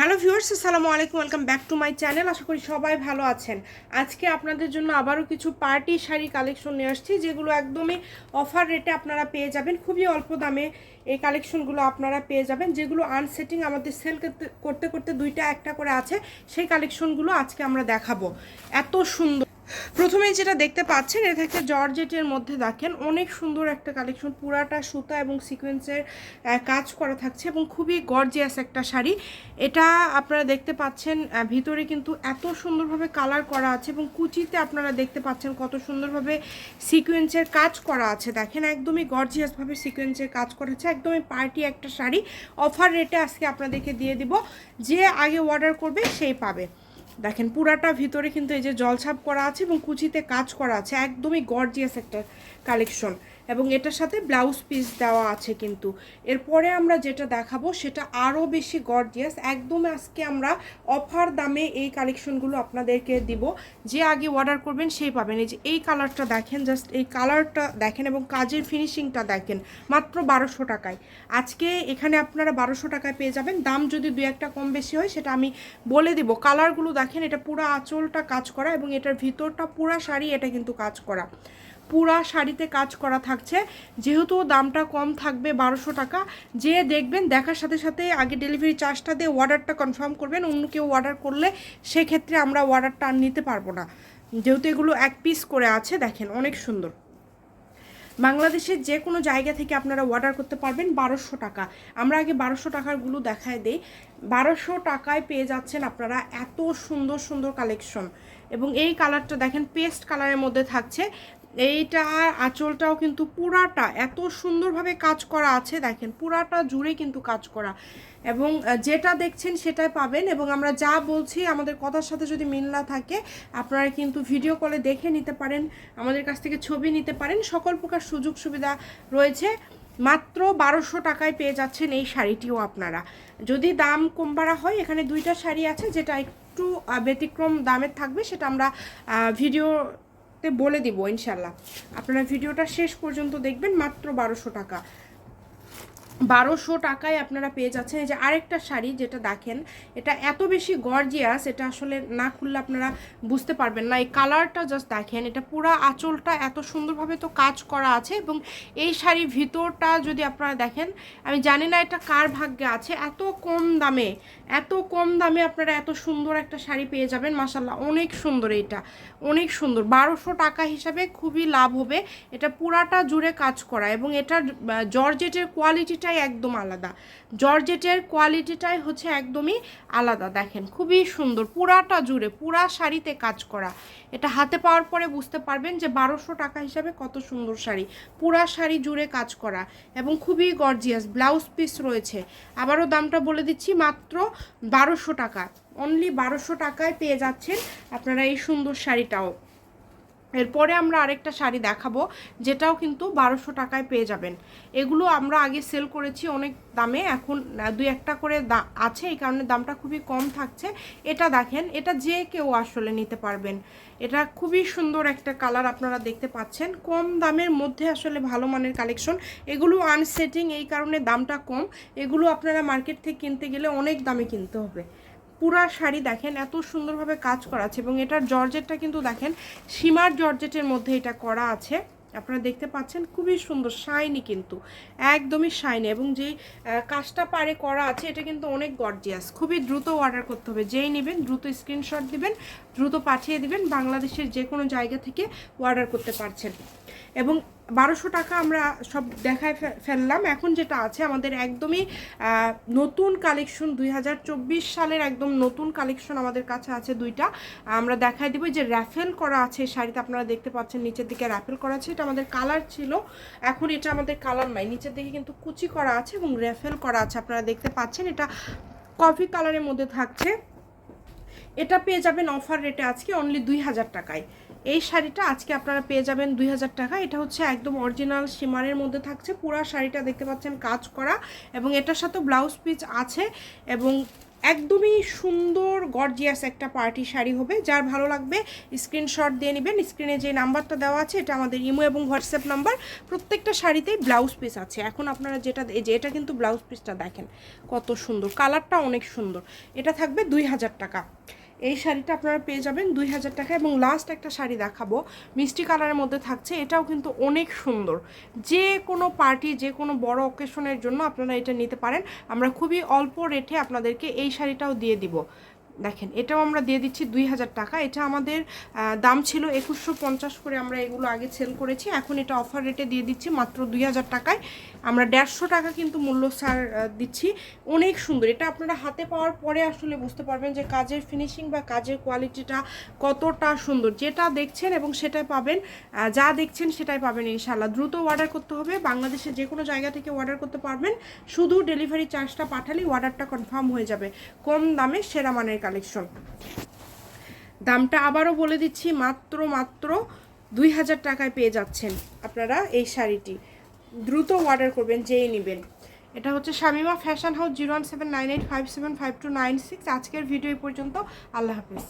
Hello viewers, আসসালামু আলাইকুম, welcome back to my channel. আশা করি সবাই ভালো আছেন। আজকে আপনাদের জন্য আবারও কিছু পার্টি শাড়ি কালেকশন নিয়ে আসছি, যেগুলো একদমই অফার রেটে আপনারা পেয়ে যাবেন। খুবই অল্প দামে এই কালেকশনগুলো আপনারা পেয়ে যাবেন, যেগুলো আনসেটিং আমাদের সেল করতে করতে দুইটা একটা করে আছে, সেই কালেকশনগুলো আজকে আমরা দেখাবো। এত সুন্দর প্রথমেই যেটা দেখতে পাচ্ছেন, এটা হচ্ছে জর্জেটের মধ্যে দেখেন, অনেক সুন্দর একটা কালেকশন পুরাটা সুতা এবং সিকোয়েন্সের কাজ করা থাকছে এবং খুবই গর্জিয়াস একটা শাড়ি। এটা আপনারা দেখতে পাচ্ছেন ভিতরে কিন্তু এত সুন্দরভাবে কালার করা আছে এবং কুচিতে আপনারা দেখতে পাচ্ছেন কত সুন্দরভাবে সিকোয়েন্সের কাজ করা আছে। দেখেন, একদমই গর্জিয়াসভাবে সিকোয়েন্সের কাজ করা আছে, একদমই পার্টি একটা শাড়ি। অফার রেটে আজকে আপনাদেরকে দিয়ে দিব, যে আগে অর্ডার করবে, সেই পাবে। দেখেন, পুরাটা ভিতরে কিন্তু এই যে জলছাপ করা আছে এবং কুচিতে কাজ করা আছে, একদমই গর্জিয়াস একটা কালেকশন এবং এটার সাথে ব্লাউজ পিস দেওয়া আছে কিন্তু। এরপরে আমরা যেটা দেখাবো, সেটা আরও বেশি গর্জিয়াস একদম আজকে আমরা অফার দামে এই কালেকশনগুলো আপনাদেরকে দিব। যে আগে অর্ডার করবেন, সেই পাবেন। এই যে এই কালারটা দেখেন জাস্ট এই কালারটা দেখেন এবং কাজের ফিনিশিংটা দেখেন, মাত্র বারোশো টাকায়। আজকে এখানে আপনারা বারোশো টাকায় পেয়ে যাবেন। দাম যদি দু একটা কম বেশি হয়, সেটা আমি বলে দিব। কালারগুলো দেখেন, এটা পুরো আঁচলটা কাজ করা এবং এটার ভিতরটা পুরা শাড়ি, এটা কিন্তু কাজ করা। পুরা শাড়িতে কাজ করা থাকছে। যেহেতু দামটা কম থাকবে বারোশো টাকা, যে দেখবেন দেখার সাথে সাথে আগে ডেলিভারি চার্জটা দিয়ে অর্ডারটা কনফার্ম করবেন, অন্য কেউ অর্ডার করলে সেক্ষেত্রে আমরা অর্ডারটা আর নিতে পারব না। যেহেতু এগুলো এক পিস করে আছে, দেখেন অনেক সুন্দর। বাংলাদেশের যে কোনো জায়গা থেকে আপনারা অর্ডার করতে পারবেন বারোশো টাকা। আমরা আগে বারোশো টাকারগুলো দেখায় দিই। বারোশো টাকায় পেয়ে যাচ্ছেন আপনারা এত সুন্দর সুন্দর কালেকশন এবং এই কালারটা দেখেন পেস্ট কালারের মধ্যে থাকছে। এইটা আঁচলটাও কিন্তু পুরাটা এত সুন্দরভাবে কাজ করা আছে দেখেন পুরাটা জুড়ে কিন্তু কাজ করা। এবং যেটা দেখছেন সেটাই পাবেন এবং আমরা যা বলছি আমাদের কথার সাথে যদি মিল না থাকে আপনারা কিন্তু ভিডিও কলে দেখে নিতে পারেন আমাদের কাছ থেকে ছবি নিতে পারেন সকল প্রকার সুযোগ সুবিধা রয়েছে। মাত্র বারোশো টাকায় পেয়ে যাচ্ছেন এই শাড়িটিও আপনারা। যদি দাম কম বাড়া হয় এখানে দুইটা শাড়ি আছে যেটা একটু ব্যতিক্রম দামের থাকবে সেটা আমরা আহ, ভিডিওতে বলে দিব ইনশাল্লাহ আপনারা ভিডিওটা শেষ পর্যন্ত দেখবেন মাত্র বারোশো টাকা। বারোশো টাকায় আপনারা পেয়ে যাচ্ছেন। এই যে আরেকটা শাড়ি যেটা দেখেন, এটা এত বেশি গর্জিয়াস এটা আসলে না খুললে আপনারা বুঝতে পারবেন না। এই কালারটা জাস্ট দেখেন, এটা পুরো আঁচলটা এত সুন্দরভাবে তো কাজ করা আছে এবং এই শাড়ির ভিতরটা যদি আপনারা দেখেন, আমি জানি না এটা কার ভাগ্যে আছে, এত কম দামে, এত কম দামে আপনারা এত সুন্দর একটা শাড়ি পেয়ে যাবেন মাসাল্লাহ অনেক সুন্দর এটা অনেক সুন্দর। বারোশো টাকা হিসাবে খুবই লাভ হবে, এটা পুরাটা জুড়ে কাজ করা এবং এটার জর্জেটের কোয়ালিটিটাই একদম আলাদা। জর্জেটের কোয়ালিটিটাই হচ্ছে একদমই আলাদা, দেখেন। খুবই সুন্দর, পুরাটা জুড়ে, পুরা শাড়িতে কাজ করা। এটা হাতে পাওয়ার পরে বুঝতে পারবেন যে বারোশো টাকা হিসাবে কত সুন্দর শাড়ি। পুরা শাড়ি জুড়ে কাজ করা এবং খুবই গর্জিয়াস ব্লাউজ পিস রয়েছে। আবারও দামটা বলে দিচ্ছি, মাত্র বারোশো টাকা। অনলি বারোশো টাকায় পেয়ে যাচ্ছেন আপনারা এই সুন্দর শাড়িটাও। এরপরে আমরা আরেকটা শাড়ি দেখাবো, যেটাও কিন্তু বারোশো টাকায় পেয়ে যাবেন। এগুলো আমরা আগে সেল করেছি অনেক দামে, এখন দুই একটা করে আছে, এই কারণে দামটা খুবই কম থাকছে। এটা দেখেন, এটা যে কেউ আসলে নিতে পারবেন। এটা খুবই সুন্দর একটা কালার আপনারা দেখতে পাচ্ছেন। কম দামের মধ্যে আসলে ভালো মানের কালেকশন এগুলো আনসেটিং এই কারণে দামটা কম। এগুলো আপনারা মার্কেট থেকে কিনতে গেলে অনেক দামে কিনতে হবে। পুরা শাড়ি দেখেন, এত সুন্দরভাবে কাজ করা আছে এবং এটার জর্জেটটা কিন্তু দেখেন, সীমার জর্জেটের মধ্যে এটা করা আছে। আপনারা দেখতে পাচ্ছেন, খুবই সুন্দর শাইনি কিন্তু, একদমই শাইনি এবং যেই কাজটা পারে করা আছে, এটা কিন্তু অনেক গর্জিয়াস খুবই দ্রুত অর্ডার করতে হবে, যেই নেবেন দ্রুত স্ক্রিনশট দিবেন, দ্রুত পাঠিয়ে দিবেন, বাংলাদেশের যে কোনো জায়গা থেকে অর্ডার করতে পারছেন। এবং বারোশো টাকা আমরা সব দেখায় ফেললাম। এখন যেটা আছে, আমাদের একদমই নতুন কালেকশন দুই হাজার চব্বিশ সালের একদম নতুন কালেকশন আমাদের কাছে আছে দুইটা। আমরা দেখাই দিব যে র্যাফেল করা আছে শাড়িতে আপনারা দেখতে পাচ্ছেন, নিচের দিকে র্যাফেল করা আছে। এটা আমাদের কালার ছিল, এখন এটা আমাদের কালার নাই। নিচের দিকে কিন্তু কুচি করা আছে এবং র্যাফেল করা আছে, আপনারা দেখতে পাচ্ছেন। এটা কফি কালারের মধ্যে থাকছে। এটা পেয়ে যাবেন অফার রেটে আজকে অনলি দুই হাজার টাকায়। এই শাড়িটা আজকে আপনারা পেয়ে যাবেন দুই হাজার টাকা। এটা হচ্ছে একদম অরিজিনাল সীমারের মধ্যে থাকছে। পুরা শাড়িটা দেখতে পাচ্ছেন কাজ করা এবং এটার সাথে ব্লাউজ পিস আছে এবং একদমই সুন্দর গর্জিয়াস একটা পার্টি শাড়ি হবে। যার ভালো লাগবে স্ক্রিনশট দিয়ে নেবেন। স্ক্রিনে যে নাম্বারটা দেওয়া আছে, এটা আমাদের ইমো এবং হোয়াটসঅ্যাপ নাম্বার। প্রত্যেকটা শাড়িতেই ব্লাউজ পিস আছে। এখন আপনারা যেটা, এই যে এটা কিন্তু ব্লাউজ পিসটা দেখেন। কত সুন্দর কালারটা অনেক সুন্দর। এটা থাকবে দুই হাজার টাকা। এই শাড়িটা আপনারা পেয়ে যাবেন দুই হাজার টাকা এবং লাস্ট একটা শাড়ি দেখাবো। মিষ্টি কালারের মধ্যে থাকছে, এটাও কিন্তু অনেক সুন্দর। যে কোনো পার্টি যে কোনো বড় অকেশনের জন্য আপনারা এটা নিতে পারেন। আমরা খুবই অল্প রেটে আপনাদেরকে এই শাড়িটাও দিয়ে দিব। দেখেন এটাও আমরা দিয়ে দিচ্ছি দুই হাজার টাকা। এটা আমাদের দাম ছিল একুশশো পঞ্চাশ করে আমরা এগুলো আগে সেল করেছি। এখন এটা অফার রেটে দিয়ে দিচ্ছি মাত্র দুই হাজার টাকায়। আমরা দেড়শো টাকা কিন্তু মূল্য আহ, দিচ্ছি। অনেক সুন্দর। এটা আপনারা হাতে পাওয়ার পরে আসলে বুঝতে পারবেন যে কাজের ফিনিশিং বা কাজের কোয়ালিটিটা কতটা সুন্দর। যেটা দেখছেন এবং সেটাই পাবেন যা দেখছেন সেটাই পাবেন ইনশাল্লাহ দ্রুত অর্ডার করতে হবে। বাংলাদেশের যে কোনো জায়গা থেকে অর্ডার করতে পারবেন। শুধু ডেলিভারি চার্জটা পাঠালেই অর্ডারটা কনফার্ম হয়ে যাবে। কম দামে সেরা মানের কালেকশন দামটা আবারও বলে দিচ্ছি, মাত্র মাত্র দুই হাজার টাকায় পেয়ে যাচ্ছেন আপনারা এই শাড়িটি। দ্রুত অর্ডার করবেন, যেই নেবেন। এটা হচ্ছে Shamima fashion house zero one seven nine eight five seven five two nine six আজকের ভিডিও পর্যন্ত। আল্লাহ হাফিজ।